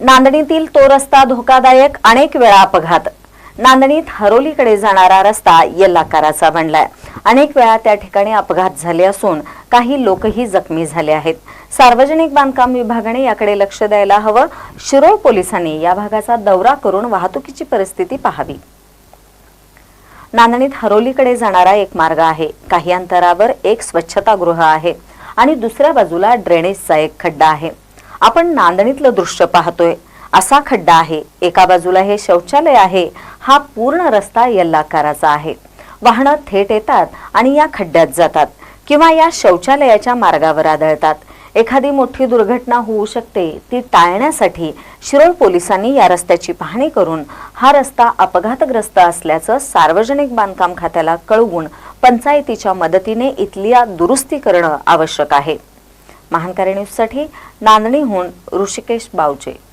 नांदणीतील तो रस्ता धोकादायक अनेक वेळा अपघात. नांदणीत हरोलीकडे जाणारा रस्ता यल्लाकाराचा बनलाय. अनेक वेळा त्या ठिकाणी अपघात झाले असून काही लोकही जखमी झाले आहेत. सार्वजनिक बांधकाम विभागाने याकडे लक्ष द्यायला हवं. शिरोळ पोलिसांनी या भागाचा दौरा करून वाहतुकीची परिस्थिती पाहावी. नांदणीत हरोलीकडे जाणारा एक मार्ग आहे. काही अंतरावर एक स्वच्छतागृह आहे आणि दुसऱ्या बाजूला ड्रेनेजचा एक खड्डा आहे. आपण नांदणीतलं दृश्य पाहतोय. असा खड्डा आहे. एका बाजूला हे शौचालय आहे. हा पूर्ण रस्ता यल्लाकाराचा आहे. वाहनं थेट येतात आणि या खड्ड्यात जातात किंवा या शौचालयाच्या मार्गावर आदळतात. एखादी मोठी दुर्घटना होऊ शकते. ती टाळण्यासाठी शिरोळ पोलिसांनी या रस्त्याची पाहणी करून हा रस्ता अपघातग्रस्त असल्याचं सार्वजनिक बांधकाम खात्याला कळवून पंचायतीच्या मदतीने इथल्या दुरुस्ती करणं आवश्यक आहे. महानकारी न्यूजसाठी नांदणीहून ऋषिकेश बावचे.